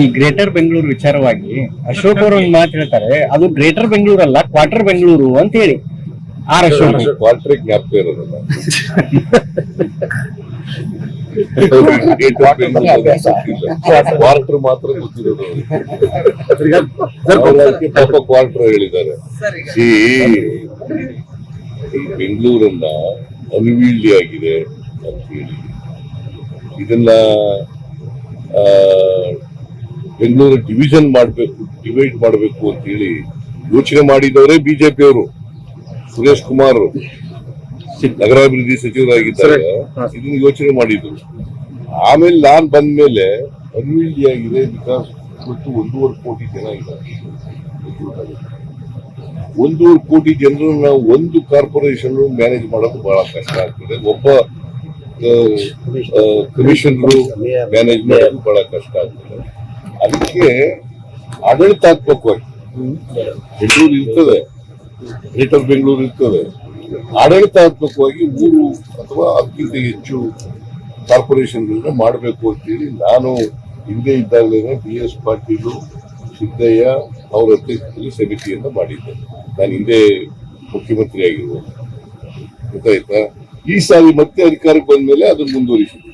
ಈ ಗ್ರೇಟರ್ ಬೆಂಗಳೂರು ವಿಚಾರವಾಗಿ ಅಶೋಕ್ ಅವರು ಒಂದು ಮಾತು ಹೇಳ್ತಾರೆ ಅದು ಗ್ರೇಟರ್ ಬೆಂಗಳೂರು ಅಲ್ಲ ಕ್ವಾರ್ಟರ್ ಬೆಂಗಳೂರು ಅಂತ ಹೇಳಿ. ಆರ್ ಅಶೋಕ್. ಕ್ವಾರ್ಟರ್ ಜ್ಞಾಪಕ ಇರೋದಲ್ಲ. ಕ್ವಾರ್ಟರ್ ಮಾತ್ರ ಗೊತ್ತಿರೋದು. ಪಾಪ ಕ್ವಾರ್ಟರ್ ಹೇಳಿದ್ದಾರೆ. ಈ ಬೆಂಗಳೂರನ್ನ ಅನ್ವೀಲ್ಯ ಆಗಿದೆ ಅಂತ ಹೇಳಿ. ಇದನ್ನ ಆ, ಬೆಂಗಳೂರು ಡಿವಿಷನ್ ಮಾಡಬೇಕು ಡಿವೈಡ್ ಮಾಡಬೇಕು ಅಂತ ಹೇಳಿ ಯೋಚನೆ ಮಾಡಿದವರೇ ಬಿಜೆಪಿಯವರು. ಸುರೇಶ್ ಕುಮಾರ್ ನಗರಾಭಿವೃದ್ಧಿ ಸಚಿವರಾಗಿದ್ದಾರೆ. ಇದನ್ನು ಯೋಚನೆ ಮಾಡಿದ್ರು. ಆಮೇಲೆ ನಾನ್ ಬಂದ್ಮೇಲೆ ಅನ್ವೀಲ್ಯ ಆಗಿದೆ ಬಿಕಾಸ್ ಇವತ್ತು ಒಂದೂವರೆ ಕೋಟಿ ಜನ ಇದ್ದಾರೆ. ಒಂದೂವರೆ ಕೋಟಿ ಜನರನ್ನ ಒಂದು ಕಾರ್ಪೊರೇಷನ್ ಮ್ಯಾನೇಜ್ ಮಾಡೋದು ಬಹಳ ಕಷ್ಟ ಆಗ್ತದೆ. ಒಬ್ಬ ಕಮಿಷನರು. ಮ್ಯಾನೇಜ್ ಮಾಡೋದು ಬಹಳ ಕಷ್ಟ ಆಗ್ತದೆ. ಅದಕ್ಕೆ ಆಡಳಿತಾತ್ಮಕವಾಗಿ ಬೆಂಗಳೂರು ಇರ್ತದೆ. ಗ್ರೇಟರ್ ಬೆಂಗಳೂರು ಇರ್ತದೆ. ಆಡಳಿತಾತ್ಮಕವಾಗಿ ಮೂರು ಅಥವಾ ಅದಕ್ಕಿಂತ ಹೆಚ್ಚು ಕಾರ್ಪೊರೇಷನ್ಗಳನ್ನ ಮಾಡಬೇಕು ಅಂತೇಳಿ ನಾನು ಹಿಂದೆ ಇದ್ದಾಗಲೇ ಬಿ ಎಸ್ ಪಾಟೀಲು, ಸಿದ್ದಯ್ಯ ಅವರ ಅಧ್ಯಕ್ಷತೆಯಲ್ಲಿ ಸಮಿತಿಯನ್ನು ಮಾಡಿದ್ದೆ. ನಾನು ಹಿಂದೆ ಮುಖ್ಯಮಂತ್ರಿ ಆಗಿರುವ ಗೊತ್ತಾಯ್ತಾ? ಈ ಸಾರಿ ಮತ್ತೆ ಅಧಿಕಾರಕ್ಕೆ ಬಂದ್ಮೇಲೆ ಅದನ್ನು ಮುಂದುವರಿಸಿದೆ